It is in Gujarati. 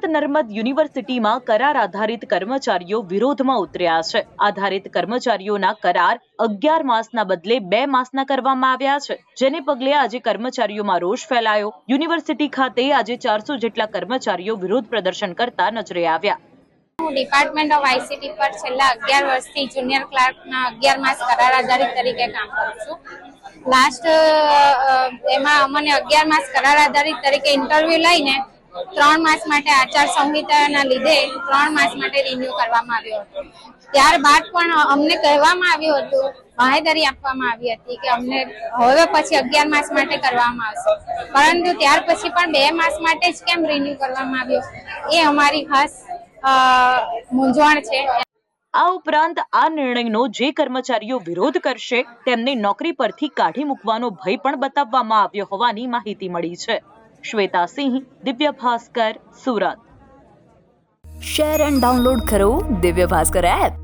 સુરત નર્મદ યુનિવર્સિટીમાં કરાર આધારિત કર્મચારીઓ વિરોધમાં ઉતર્યા છે. આધારિત કર્મચારીઓના કરાર અગિયાર માસના બદલે બે માસના કરવામાં આવ્યા છે. જેને પગલે આજે કર્મચારીઓમાં રોષ ફેલાયો. યુનિવર્સિટી ખાતે આજે ચારસો જેટલા કર્મચારીઓ વિરોધ પ્રદર્શન કરતા નજરે આવ્યા. હું ડિપાર્ટમેન્ટ ઓફ આઈસીટી પર છેલ્લા અગિયાર વર્ષથી જુનિયર ક્લાર્કના અગિયાર માસ કરાર આધારિત તરીકે કામ કરું છું. લાસ્ટ એમાં અમને અગિયાર માસ કરાર આધારિત તરીકે ઇન્ટરવ્યુ લઈને ત્રણ માસ માટે આચાર સંહિતાના લીધે ત્રણ માસ માટે રિન્યુ કરવામાં આવ્યો હતો. ત્યારબાદ પણ અમને કહેવામાં આવ્યું હતું, બાહેધરી આપવામાં આવી હતી કે અમને હવે પછી અગિયાર માસ માટે કરવામાં આવશે. પરંતુ ત્યાર પછી પણ બે માસ માટે જ કેમ રિન્યુ કરવામાં આવ્યો? એ અમારી ખાસ મૂંઝવણ છે. આ ઉપરાંત આ નિર્ણયનો જે કર્મચારીઓ વિરોધ કરશે, તેમને નોકરી પરથી કાઢી મૂકવાનો ભય પણ બતાવવામાં આવ્યો હોવાની માહિતી મળી છે. Shweta Singh Divya Bhaskar Surat share and download કરો દિવ્ય ભાસ્કર એપ